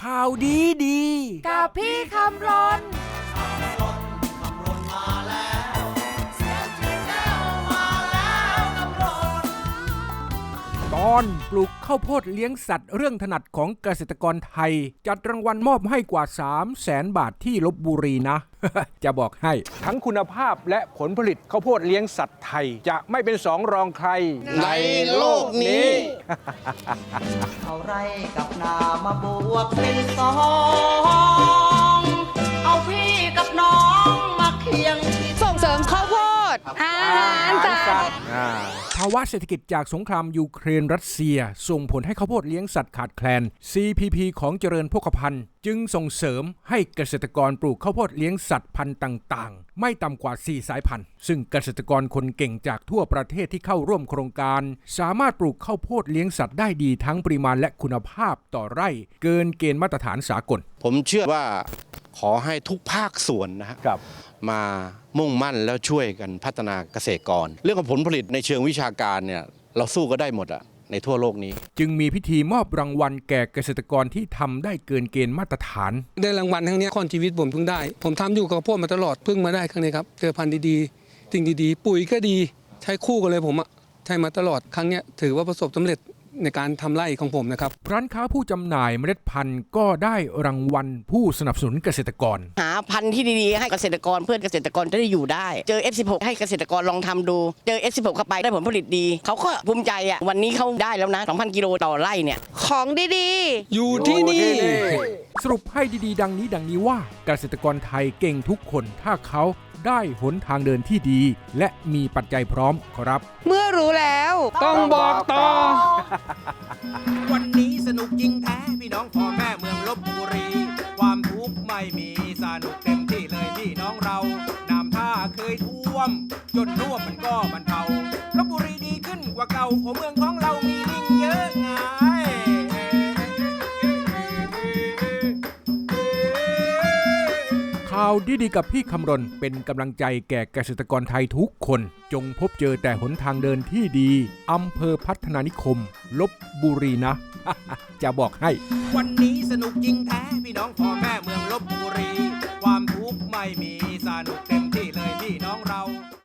ข่าวดีดี กับพี่คำรน อนปลูกข้าวโพดเลี้ยงสัตว์เรื่องถนัดของเกษตรกรไทย จัดรางวัลมอบให้กว่า 3 0 0แสนบาทที่ลบบุรีนะ จะบอกให้ ทั้งคุณภาพและผลผลิตข้าวโพดเลี้ยงสัตว์ไทย จะไม่เป็นสองรองใคร ในโลกนี้ เอาไรกับนามาบวกเป็นสอง เอาพี่กับน้องมาเคียงารสัตว์ภาวะเศรษฐกิจจากสงครามยูเครนรัสเซีย ส่งผลให้ข้าวโพดเลี้ยงสัตว์ขาดแคลน CPP ของเจริญโภคภัณฑ์จึงส่งเสริมให้เกษตรกรปลูกข้าวโพดเลี้ยงสัตว์พันธุ์ต่างๆ ไม่ต่ำกว่า 4 สายพันธุ์ ซึ่งเกษตรกรคนเก่งจากทั่วประเทศที่เข้าร่วมโครงการ สามารถปลูกข้าวโพดเลี้ยงสัตว์ได้ดีทั้งปริมาณและคุณภาพต่อไร่ เกินเกณฑ์มาตรฐานสากล ผมเชื่อว่า ขอให้ทุกภาคส่วนนะฮะครับ มามุ่งมั่นแล้วช่วยกันพัฒนาเกษตรกร เรื่องของผลผลิตในเชิงวิชาการเนี่ยเราสู้ก็ได้หมดอะในทั่วโลกนี้ จึงมีพิธีมอบรางวัลแก่เกษตรกรที่ทำได้เกินเกณฑ์มาตรฐาน ได้รางวัลครั้งเนี้ยค่อนชีวิตผมเพิ่งได้ ผมทำอยู่กับข้าวโพดมาตลอดเพิ่งมาได้ครั้งนี้ครับเจอพันธุ์ดีๆสิ่งดีๆ ปุ๋ยก็ดีใช้คู่กันเลยผมอะใช้มาตลอดครั้งเนี้ยถือว่าประสบสำเร็จ ในการทำไร่ของผมนะครับ ร้านค้าผู้จำหน่ายเมล็ดพันธุ์ก็ได้รางวัลผู้สนับสนุนเกษตรกร หาพันธุ์ที่ดีๆ ให้เกษตรกรเพื่อนเกษตรกรจะได้อยู่ได้ เจอ F16 ให้เกษตรกรลองทำดู เจอ F16 เข้าไปได้ผลผลิตดี เขาก็ภูมิใจอะ วันนี้เขาได้แล้วนะ 2,000 กิโลต่อไร่เนี่ย ของดีอยู่ที่นี่ สรุปให้ดีๆ ดังนี้ดังนี้ว่าเกษตรกรไทยเก่งทุกคนถ้าเขา ได้หนทางเดินที่ดี และมีปัจจัยพร้อมครับๆเมื่อรู้แล้วต้องบอกต่อ วันนี้สนุกจริงแท้ พี่น้องพ่อแม่เมืองลบบุรี ความทุกข์ไม่มีสนุกเต็มที่เลยพี่น้องเราน้ำท่าเคยท่วม จนน่วมมันก็บรรเทาลบบุรีดีขึ้นกว่าเก่าโอเมืองของ ข่าวดีๆกับพี่คำรณเป็นกำลังใจแก่เกษตรกรไทยทุกคน จงพบเจอแต่หนทางเดินที่ดีอำเภอพัฒนานิคม ลบบุรีนะ จะบอกให้ วันนี้สนุกจริงแท้พี่น้องพ่อแม่เมืองลบ